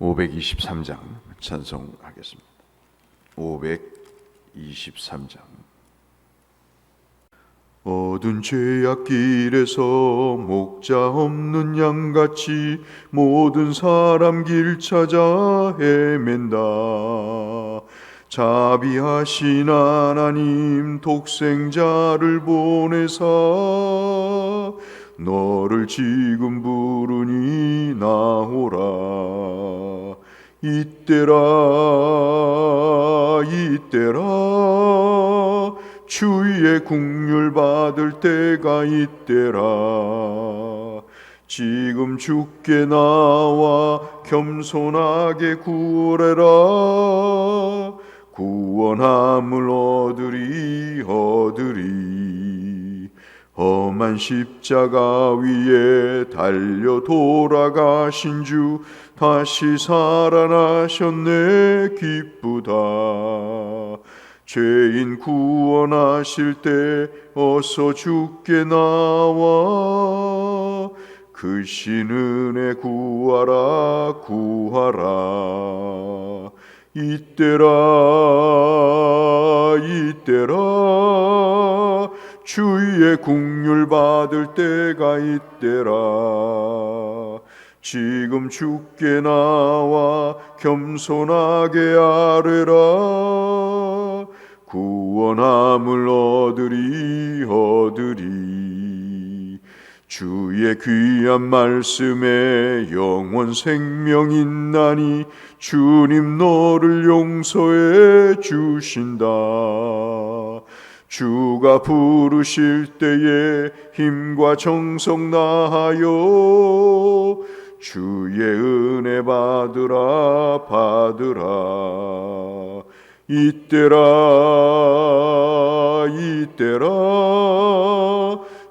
523장 찬송하겠습니다. 523장 어두운 죄악 길에서 목자 없는 양같이 모든 사람 길 찾아 헤맨다 자비하신 하나님 독생자를 보내사 너를 지금 부르니 나오라. 이때라 이때라. 주의 국률 받을 때가 이때라. 지금 죽게 나와 겸손하게 구원해라. 구원함을 얻으리 얻으리 험한 십자가 위에 달려 돌아가신 주 다시 살아나셨네 기쁘다. 죄인 구원하실 때 어서 죽게 나와. 그 신은혜 구하라 구하라. 이때라 이때라 주의 국률 받을 때가 이때라. 지금 죽게 나와 겸손하게 아뢰라. 구원함을 얻으리 얻으리. 주의 귀한 말씀에 영원 생명 있나니 주님 너를 용서해 주신다 주가 부르실 때에 힘과 정성 나하여 주의 은혜 받으라 받으라. 이때라 이때라.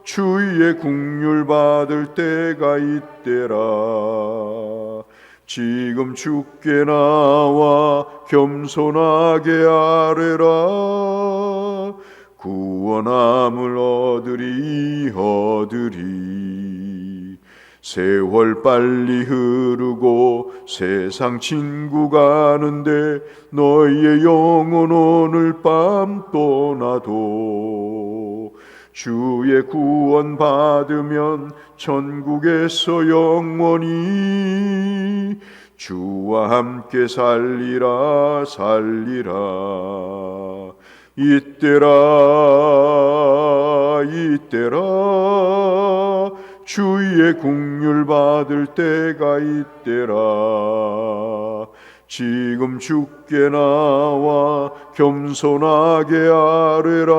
주의 국률 받을 때가 이때라. 지금 죽게 나와 겸손하게 아뢰라 구원함을 얻으리 얻으리. 세월 빨리 흐르고 세상 친구 가는데 너희의 영혼 오늘 밤 떠나도 주의 구원 받으면 천국에서 영원히 주와 함께 살리라 살리라 이때라 이때라. 주의 국률 받을 때가 이때라. 지금 죽게 나와 겸손하게 아뢰라.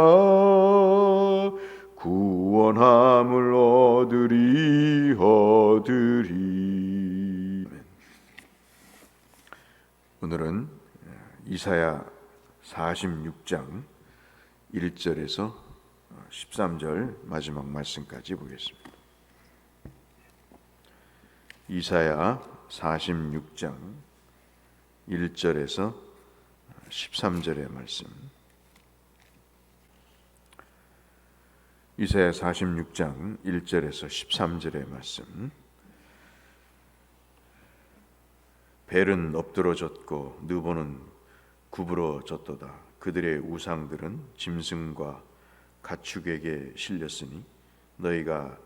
구원함을 얻으리 얻으리. 오늘은 이사야 46장 1절에서 13절 마지막 말씀까지 보겠습니다. 이사야 46장 1절에서 13절의 말씀. 이사야 46장 1절에서 13절의 말씀. 벨은 엎드러졌고 느보는 구부러졌도다. 그들의 우상들은 짐승과 가축에게 실렸으니 너희가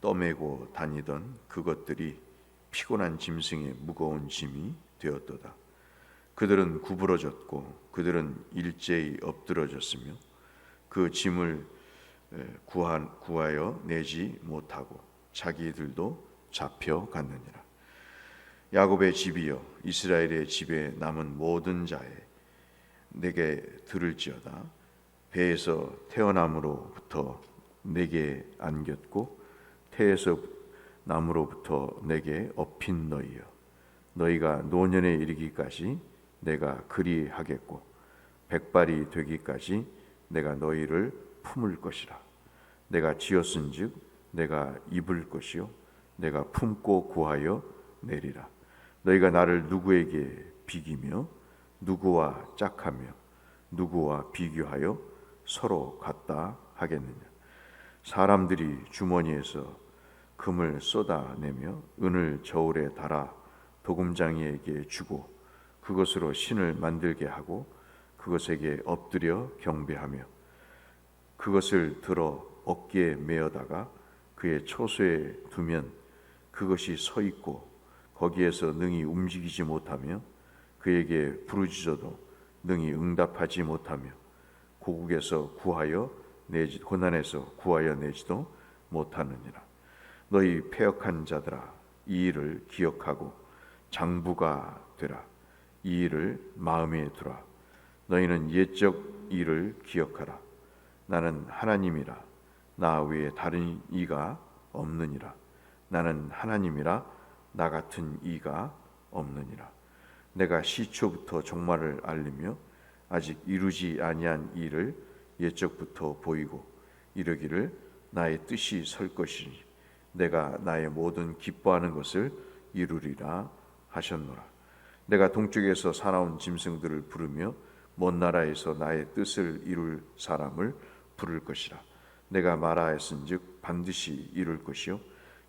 떠매고 다니던 그것들이 피곤한 짐승의 무거운 짐이 되었도다. 그들은 구부러졌고 그들은 일제히 엎드러졌으며 그 짐을 구하여 내지 못하고 자기들도 잡혀갔느니라. 야곱의 집이여 이스라엘의 집에 남은 모든 자에 내게 들을지어다. 배에서 태어남으로부터 내게 안겼고 태에서 남으로부터 내게 업힌 너희여. 너희가 노년에 이르기까지 내가 그리하겠고 백발이 되기까지 내가 너희를 품을 것이라. 내가 지었은즉 내가 입을 것이요 내가 품고 구하여 내리라. 너희가 나를 누구에게 비기며 누구와 짝하며 누구와 비교하여 서로 같다 하겠느냐? 사람들이 주머니에서 금을 쏟아내며 은을 저울에 달아 도금장이에게 주고 그것으로 신을 만들게 하고 그것에게 엎드려 경배하며 그것을 들어 어깨에 메어다가 그의 초소에 두면 그것이 서 있고 거기에서 능히 움직이지 못하며 그에게 부르짖어도 능히 응답하지 못하며 고국에서 구하여 내지 고난에서 구하여 내지도 못하느니라. 너희 폐역한 자들아 이 일을 기억하고 장부가 되라. 이 일을 마음에 두라. 너희는 옛적 일을 기억하라. 나는 하나님이라. 나 외에 다른 이가 없느니라. 나는 하나님이라. 나 같은 이가 없느니라 내가 시초부터 종말을 알리며 아직 이루지 아니한 일을 옛적부터 보이고 이르기를 나의 뜻이 설 것이니 내가 나의 모든 기뻐하는 것을 이루리라 하셨노라. 내가 동쪽에서 사나운 짐승들을 부르며 먼 나라에서 나의 뜻을 이룰 사람을 부를 것이라. 내가 말하였은즉 반드시 이룰 것이요.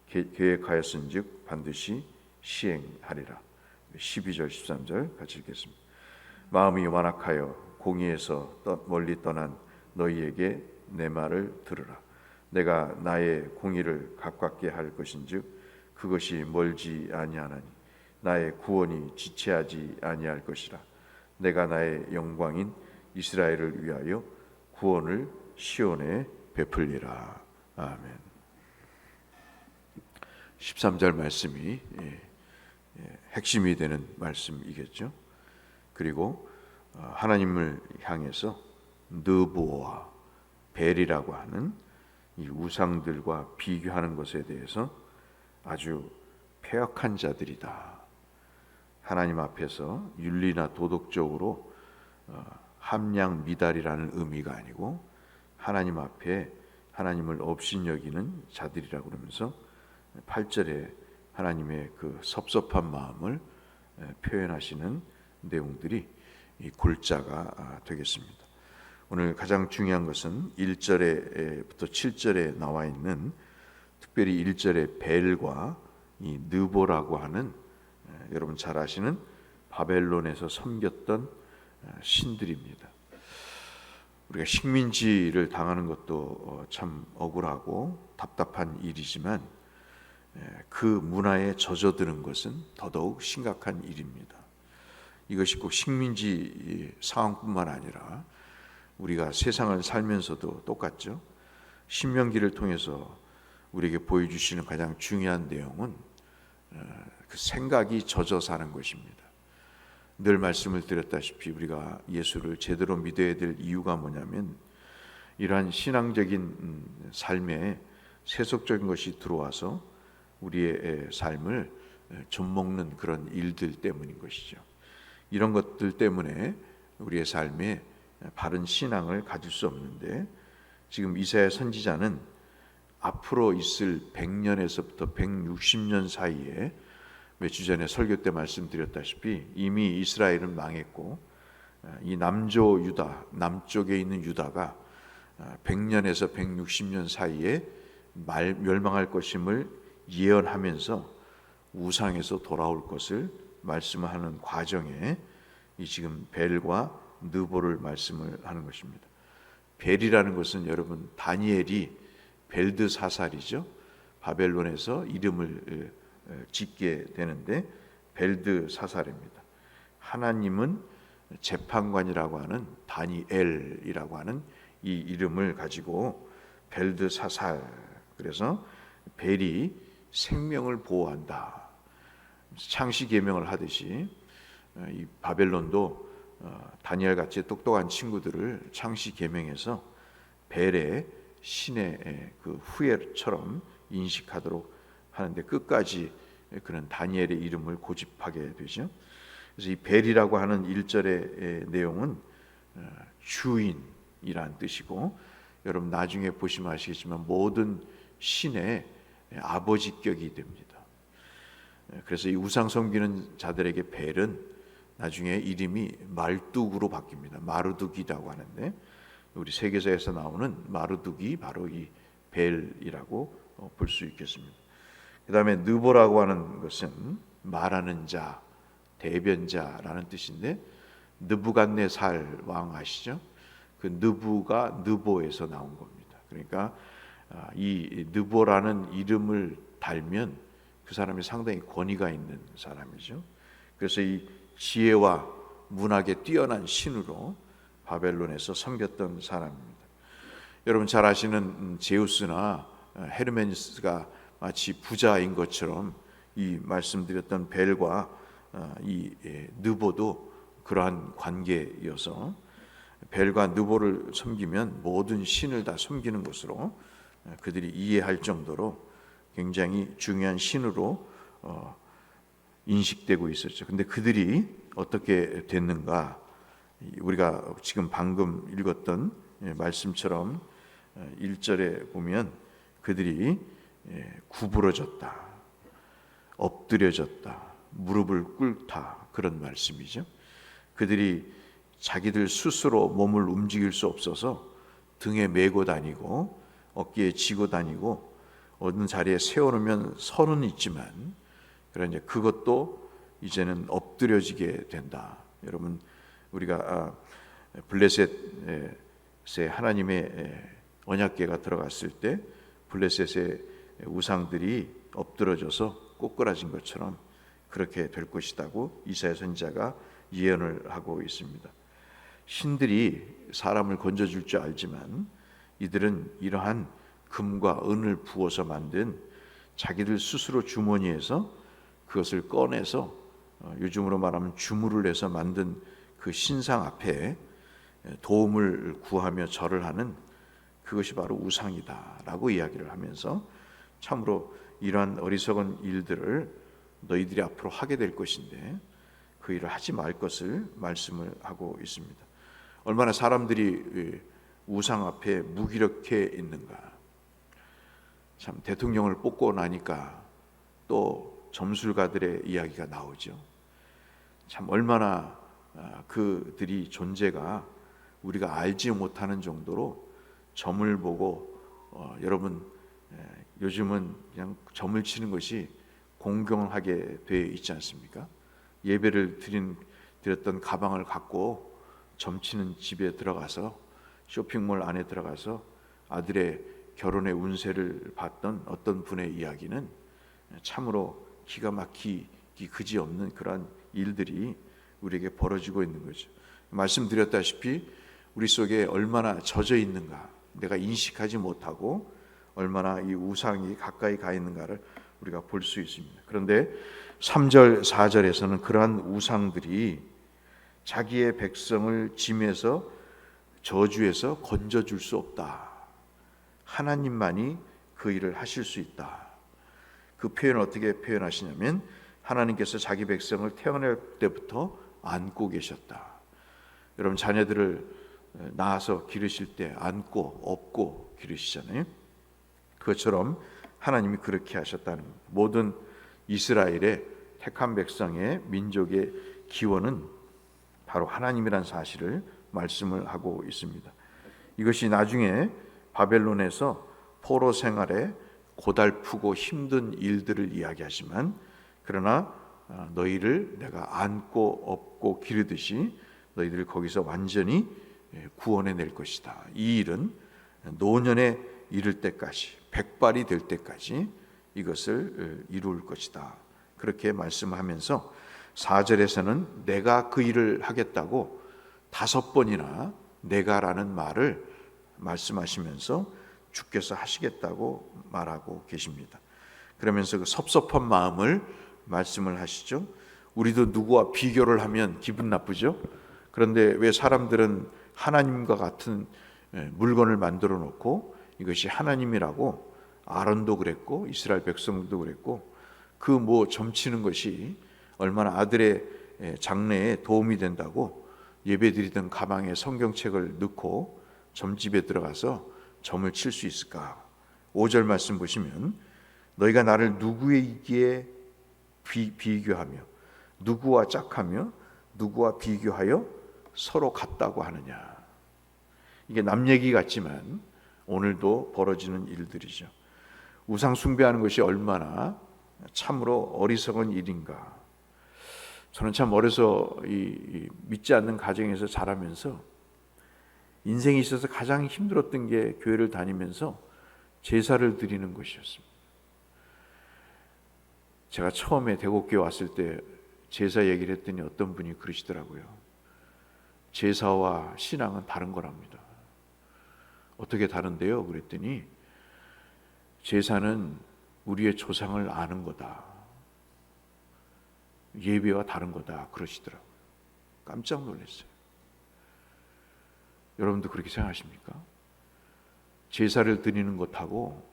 계- 계획하였은즉 반드시 시행하리라 12절 13절 같이 읽겠습니다. 마음이 완악하여 공의에서 떠- 멀리 떠난 너희에게 내 말을 들으라. 내가 나의 공의를 가깝게 할 것인즉 그것이 멀지 아니하나니 나의 구원이 지체하지 아니할 것이라. 내가 나의 영광인 이스라엘을 위하여 구원을 시온에 베풀리라. 아멘. 13절 말씀이 예, 예, 핵심이 되는 말씀이겠죠. 그리고 어, 하나님을 향해서 느보와 벨이라고 하는 이 우상들과 비교하는 것에 대해서 아주 폐역한 자들이다. 하나님 앞에서 윤리나 도덕적으로 어, 함량 미달이라는 의미가 아니고 하나님 앞에 하나님을 업신여기는 자들이라고 그러면서 8절에 하나님의 그 섭섭한 마음을 에, 표현하시는 내용들이 이 골자가 아, 되겠습니다. 오늘 가장 중요한 것은 1절에부터 7절에 나와 있는 특별히 1절의 벨과 이 느보라고 하는 에, 여러분 잘 아시는 바벨론에서 섬겼던 에, 신들입니다. 우리가 식민지를 당하는 것도 어, 참 억울하고 답답한 일이지만 예, 그 문화에 젖어드는 것은 더더욱 심각한 일입니다. 이것이 꼭 식민지 상황뿐만 아니라 우리가 세상을 살면서도 똑같죠. 신명기를 통해서 우리에게 보여주시는 가장 중요한 내용은 어, 그 생각이 젖어 사는 것입니다. 늘 말씀을 드렸다시피 우리가 예수를 제대로 믿어야 될 이유가 뭐냐면 이러한 신앙적인 음, 삶에 세속적인 것이 들어와서 우리의 삶을 좀먹는 그런 일들 때문인 것이죠. 이런 것들 때문에 우리의 삶에 바른 신앙을 가질 수 없는데 지금 이사야 선지자는 앞으로 있을 100년에서부터 160년 사이에 몇 주 전에 설교 때 말씀드렸다시피 이미 이스라엘은 망했고 이 남조 유다 남쪽에 있는 유다가 100년에서 160년 사이에 말, 멸망할 것임을 예언하면서 우상에서 돌아올 것을 말씀하는 과정에 이 지금 벨과 느보를 말씀을 하는 것입니다. 벨이라는 것은 여러분 다니엘이 벨드사살이죠. 바벨론에서 이름을 어, 짓게 되는데 벨드 사살입니다. 하나님은 재판관이라고 하는 다니엘이라고 하는 이 이름을 가지고 벨드 사살 그래서 벨이 생명을 보호한다. 창시 계명을 하듯이 어, 이 바벨론도 어, 다니엘 같이 똑똑한 친구들을 창시 계명에서 벨의 신의 그 후예처럼 인식하도록 하는데 끝까지 그는 다니엘의 이름을 고집하게 되죠. 그래서 이 벨이라고 하는 일절의 내용은 어, 주인이란 뜻이고 여러분 나중에 보시면 아시겠지만 모든 신의 아버지격이 됩니다. 그래서 이 우상 섬기는 자들에게 벨은 나중에 이름이 말뚝으로 바뀝니다. 마르둑이라고 하는데 우리 세계사에서 나오는 마르둑이 바로 이 벨이라고 어, 볼수 있겠습니다. 그다음에 느보라고 하는 것은 말하는 자, 대변자라는 뜻인데 느부갓네살 왕 아시죠? 그 느부가 느보에서 나온 겁니다. 그러니까 아, 이 느보라는 이름을 달면 그 사람이 상당히 권위가 있는 사람이죠. 그래서 이 지혜와 문학에 뛰어난 신으로 바벨론에서 섬겼던 사람입니다. 여러분 잘 아시는 음, 제우스나 어, 헤르메스가 마치 부자인 것처럼 이 말씀드렸던 벨과 어, 이 예, 느보도 그러한 관계여서 벨과 느보를 섬기면 모든 신을 다 섬기는 것으로 어, 그들이 이해할 정도로 굉장히 중요한 신으로 인식되고 있었죠. 근데 그들이 어떻게 됐는가? 우리가 지금 방금 읽었던 예, 말씀처럼 1절에 보면 그들이 예, 구부러졌다. 엎드려졌다. 무릎을 꿇다. 그런 말씀이죠. 그들이 자기들 스스로 몸을 움직일 수 없어서 등에 메고 다니고 어깨에 지고 다니고 어느 자리에 세워놓으면 선은 있지만 그러나 그것도 이제는 엎드려지게 된다. 여러분 우리가 아, 블레셋의 하나님의 언약계가 들어갔을 때 블레셋의 우상들이 엎드러져서 꼬꾸라진 것처럼 그렇게 될 것이다고 이사야 선지자가 예언을 하고 있습니다. 신들이 사람을 건져줄 줄 알지만 이들은 이러한 금과 은을 부어서 만든 자기들 스스로 주머니에서 그것을 꺼내서 어, 요즘으로 말하면 주물을 해서 만든 그 신상 앞에 도움을 구하며 절을 하는 그것이 바로 우상이다라고 이야기를 하면서 참으로 이러한 어리석은 일들을 너희들이 앞으로 하게 될 것인데 그 일을 하지 말 것을 말씀을 하고 있습니다. 얼마나 사람들이 우상 앞에 무기력해 있는가. 참 대통령을 뽑고 나니까 또 점술가들의 이야기가 나오죠. 참 얼마나 아, 그들이 존재가 우리가 알지 못하는 정도로 점을 보고 어, 여러분 요즘은 그냥 점을 치는 것이 공경하게 되어 있지 않습니까? 예배를 드린 드렸던 가방을 갖고 점치는 집에 들어가서 쇼핑몰 안에 들어가서 아들의 결혼의 운세를 봤던 어떤 분의 이야기는 참으로 기가 막히기 그지 없는 그러한 일들이 우리에게 벌어지고 있는 거죠. 말씀드렸다시피 우리 속에 얼마나 젖어 있는가 내가 인식하지 못하고 얼마나 이 우상이 가까이 가 있는가를 우리가 볼 수 있습니다. 그런데 3절, 4절에서는 그러한 우상들이 자기의 백성을 짐에서 저주에서 건져줄 수 없다. 하나님만이 그 일을 하실 수 있다. 그 표현을 어떻게 표현하시냐면 하나님께서 자기 백성을 태어날 때부터 안고 계셨다. 여러분 자녀들을 낳아서 기르실 때 안고 업고 기르시잖아요. 그것처럼 하나님이 그렇게 하셨다는 모든 이스라엘의 택한 백성의 민족의 기원은 바로 하나님이란 사실을 말씀을 하고 있습니다. 이것이 나중에 바벨론에서 포로 생활에 고달프고 힘든 일들을 이야기하지만 그러나 아, 너희를 내가 안고 업고 기르듯이 너희들을 거기서 완전히 예, 구원해 낼 것이다. 이 일은 노년에 이를 때까지 백발이 될 때까지 이것을 이룰 것이다. 그렇게 말씀하면서 4절에서는 내가 그 일을 하겠다고 다섯 번이나 내가라는 말을 말씀하시면서 주께서 하시겠다고 말하고 계십니다. 그러면서 그 섭섭한 마음을 말씀을 하시죠. 우리도 누구와 비교를 하면 기분 나쁘죠. 그런데 왜 사람들은 하나님과 같은 예, 물건을 만들어 놓고 이것이 하나님이라고 아론도 그랬고 이스라엘 백성도 그랬고 그 뭐 점치는 것이 얼마나 아들의 예, 장래에 도움이 된다고 예배드리던 가방에 성경책을 넣고 점집에 들어가서 점을 칠 수 있을까? 5절 말씀 보시면 너희가 나를 누구에게 비, 비교하며 누구와 짝하며 누구와 비교하여 서로 같다고 하느냐. 이게 남 얘기 같지만 오늘도 벌어지는 일들이죠. 우상 숭배하는 것이 얼마나 참으로 어리석은 일인가. 저는 참 어려서 이, 이 믿지 않는 가정에서 자라면서 인생에 있어서 가장 힘들었던 게 교회를 다니면서 제사를 드리는 것이었습니다. 제가 처음에 대곡교회 왔을 때 제사 얘기를 했더니 어떤 분이 그러시더라고요. 제사와 신앙은 다른 거랍니다. 어떻게 다른데요? 그랬더니 제사는 우리의 조상을 아는 거다. 예배와 다른 거다. 그러시더라고요. 깜짝 놀랐어요. 여러분도 그렇게 생각하십니까? 제사를 드리는 것하고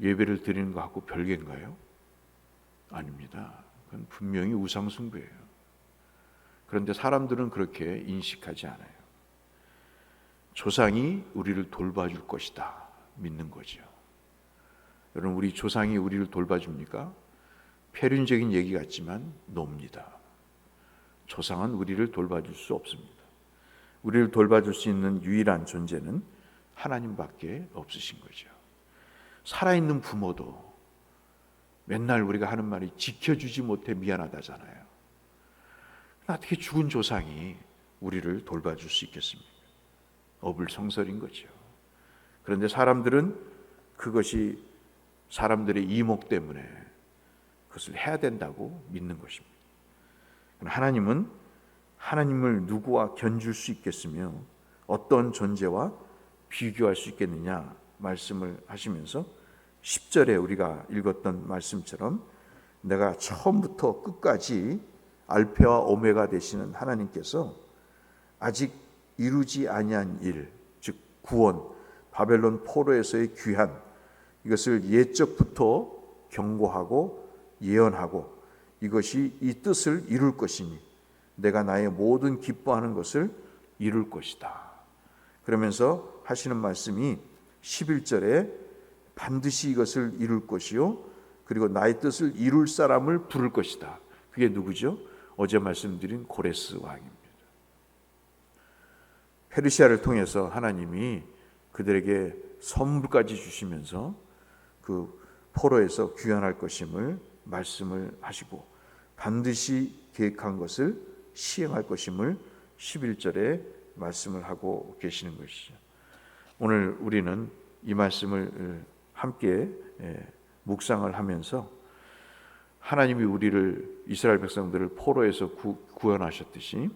예배를 드리는 것하고 별개인가요? 아닙니다. 그건 분명히 우상숭배예요. 그런데 사람들은 그렇게 인식하지 않아요. 조상이 우리를 돌봐줄 것이다. 믿는 거죠. 여러분, 우리 조상이 우리를 돌봐줍니까? 폐륜적인 얘기 같지만 놉니다. 조상은 우리를 돌봐줄 수 없습니다. 우리를 돌봐줄 수 있는 유일한 존재는 하나님밖에 없으신 거죠. 살아있는 부모도 맨날 우리가 하는 말이 지켜주지 못해 미안하다잖아요. 어떻게 죽은 조상이 우리를 돌봐줄 수 있겠습니까? 어불성설인 거죠. 그런데 사람들은 그것이 사람들의 이목 때문에 그것을 해야 된다고 믿는 것입니다. 하나님은 하나님을 누구와 견줄 수 있겠으며 어떤 존재와 비교할 수 있겠느냐 말씀을 하시면서 10절에 우리가 읽었던 말씀처럼 내가 처음부터 끝까지 알페와 오메가 되시는 하나님께서 아직 이루지 아니한 일, 즉 구원, 바벨론 포로에서의 귀한 이것을 예적부터 경고하고 예언하고 이것이 이 뜻을 이룰 것이니 내가 나의 모든 기뻐하는 것을 이룰 것이다. 그러면서 하시는 말씀이 11절에 반드시 이것을 이룰 것이요 그리고 나의 뜻을 이룰 사람을 부를 것이다. 그게 누구죠? 어제 말씀드린 고레스 왕입니다. 페르시아를 통해서 하나님이 그들에게 선물까지 주시면서 그 포로에서 귀환할 것임을 말씀을 하시고 반드시 계획한 것을 시행할 것임을 11절에 말씀을 하고 계시는 것이죠. 오늘 우리는 이 말씀을 함께 묵상을 하면서 하나님이 우리를 이스라엘 백성들을 포로에서 구, 구원하셨듯이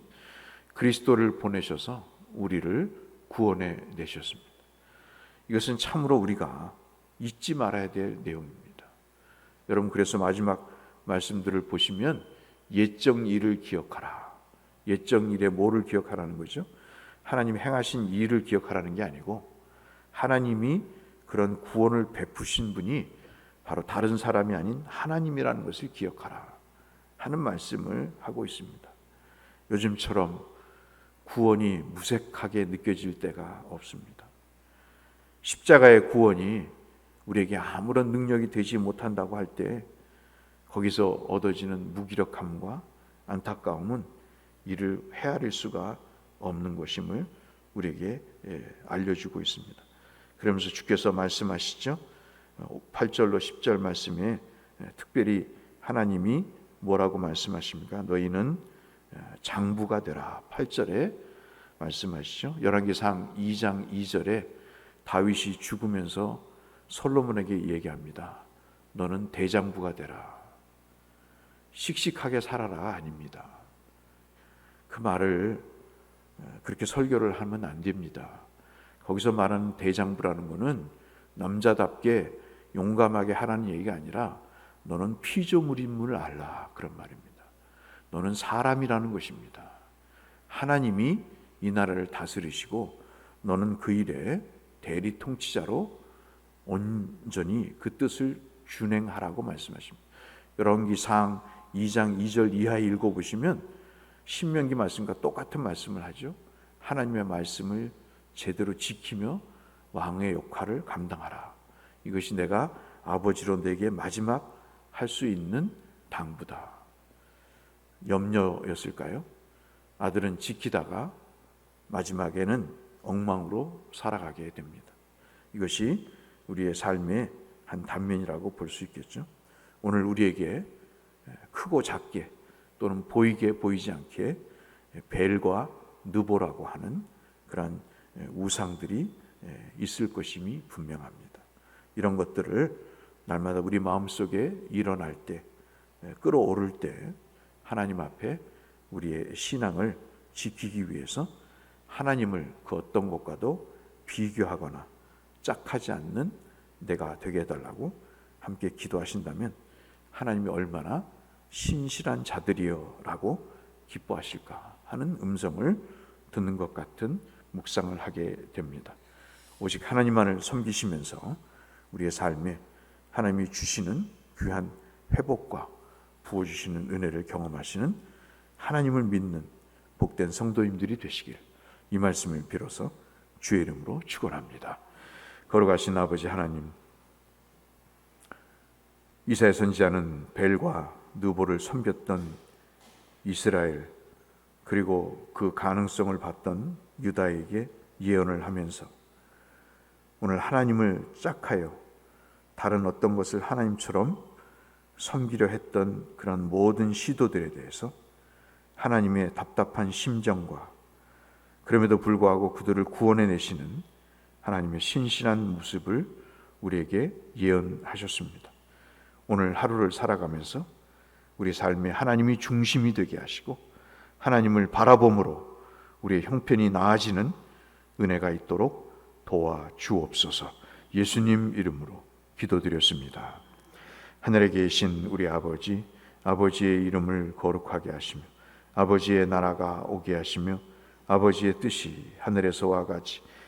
그리스도를 보내셔서 우리를 구원해 내셨습니다. 이것은 참으로 우리가 잊지 말아야 될 내용입니다. 여러분 그래서 마지막 말씀들을 보시면 옛적 일을 기억하라. 옛적 일에 뭐를 기억하라는 거죠? 하나님 행하신 일을 기억하라는 게 아니고 하나님이 그런 구원을 베푸신 분이 바로 다른 사람이 아닌 하나님이라는 것을 기억하라 하는 말씀을 하고 있습니다. 요즘처럼 구원이 무색하게 느껴질 때가 없습니다. 십자가의 구원이 우리에게 아무런 능력이 되지 못한다고 할 때 거기서 얻어지는 무기력함과 안타까움은 이를 헤아릴 수가 없는 것임을 우리에게 예, 알려주고 있습니다. 그러면서 주께서 말씀하시죠. 8절로 10절 말씀에 특별히 하나님이 뭐라고 말씀하십니까? 너희는 장부가 되라. 8절에 말씀하시죠. 열왕기상 2장 2절에 다윗이 죽으면서 솔로몬에게 얘기합니다. 너는 대장부가 되라. 씩씩하게 살아라 아닙니다. 그 말을 어, 그렇게 설교를 하면 안 됩니다. 거기서 말하는 대장부라는 것은 남자답게 용감하게 하라는 얘기가 아니라 너는 피조물임을 알라 그런 말입니다. 너는 사람이라는 것입니다. 하나님이 이 나라를 다스리시고 너는 그 일에 대리 통치자로 온전히 그 뜻을 준행하라고 말씀하십니다. 열왕기상 2장 2절 이하에 읽어 보시면 신명기 말씀과 똑같은 말씀을 하죠. 하나님의 말씀을 제대로 지키며 왕의 역할을 감당하라. 이것이 내가 아버지로 내게 마지막 할 수 있는 당부다. 염려였을까요? 아들은 지키다가 마지막에는 엉망으로 살아가게 됩니다. 이것이 우리의 삶의 한 단면이라고 볼 수 있겠죠. 오늘 우리에게 크고 작게 또는 보이게 보이지 않게 벨과 느보라고 하는 그런 우상들이 있을 것임이 분명합니다. 이런 것들을 날마다 우리 마음속에 일어날 때 끌어오를 때 하나님 앞에 우리의 신앙을 지키기 위해서 하나님을 그 어떤 것과도 비교하거나 짝하지 않는 내가 되게 해달라고 함께 기도하신다면 하나님이 얼마나 신실한 자들이여라고 기뻐하실까 하는 음성을 듣는 것 같은 묵상을 하게 됩니다. 오직 하나님만을 섬기시면서 우리의 삶에 하나님이 주시는 귀한 회복과 부어 주시는 은혜를 경험하시는 하나님을 믿는 복된 성도님들이 되시길 이 말씀을 빌어서 주의 이름으로 축원합니다. 걸어가신 아버지 하나님 이사야 선지자는 벨과 느보를 섬겼던 이스라엘 그리고 그 가능성을 봤던 유다에게 예언을 하면서 오늘 하나님을 짝하여 다른 어떤 것을 하나님처럼 섬기려 했던 그런 모든 시도들에 대해서 하나님의 답답한 심정과 그럼에도 불구하고 그들을 구원해 내시는 하나님의 신실한 모습을 우리에게 예언하셨습니다. 오늘 하루를 살아가면서 우리 삶에 하나님이 중심이 되게 하시고 하나님을 바라봄으로 우리의 형편이 나아지는 은혜가 있도록 도와 주옵소서. 예수님 이름으로 기도드렸습니다. 하늘에 계신 우리 아버지, 아버지의 이름을 거룩하게 하시며 아버지의 나라가 오게 하시며 아버지의 뜻이 하늘에서와 같이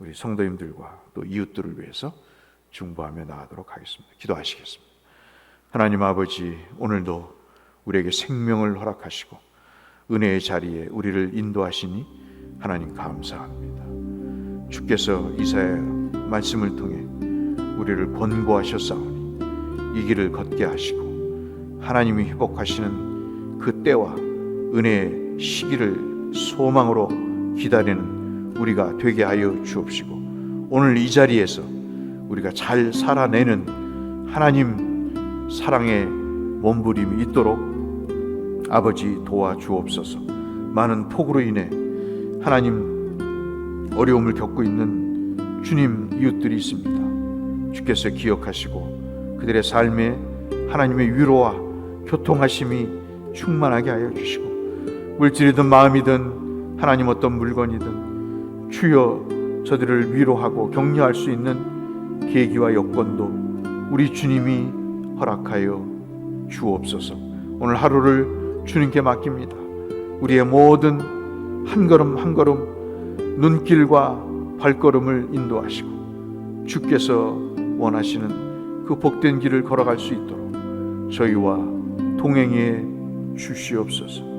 우리 성도님들과 또 이웃들을 위해서 중보하며 나가도록 하겠습니다. 기도하시겠습니다. 하나님 아버지, 오늘도 우리에게 생명을 허락하시고 은혜의 자리에 우리를 인도하시니 하나님 감사합니다. 주께서 이사야 말씀을 통해 우리를 권고하셨사오니 이 길을 걷게 하시고 하나님이 회복하시는 그 때와 은혜의 시기를 소망으로 기다리는 우리가 되게 하여 주옵시고 오늘 이 자리에서 우리가 잘 살아내는 하나님 사랑의 몸부림이 있도록 아버지 도와주옵소서. 많은 폭우로 인해 하나님 어려움을 겪고 있는 주님 이웃들이 있습니다. 주께서 기억하시고 그들의 삶에 하나님의 위로와 교통하심이 충만하게 하여 주시고 물질이든 마음이든 하나님 어떤 물건이든 주여 저들을 위로하고 격려할 수 있는 계기와 여건도 우리 주님이 허락하여 주옵소서. 오늘 하루를 주님께 맡깁니다. 우리의 모든 한 걸음 한 걸음 눈길과 발걸음을 인도하시고 주께서 원하시는 그 복된 길을 걸어갈 수 있도록 저희와 동행해 주시옵소서.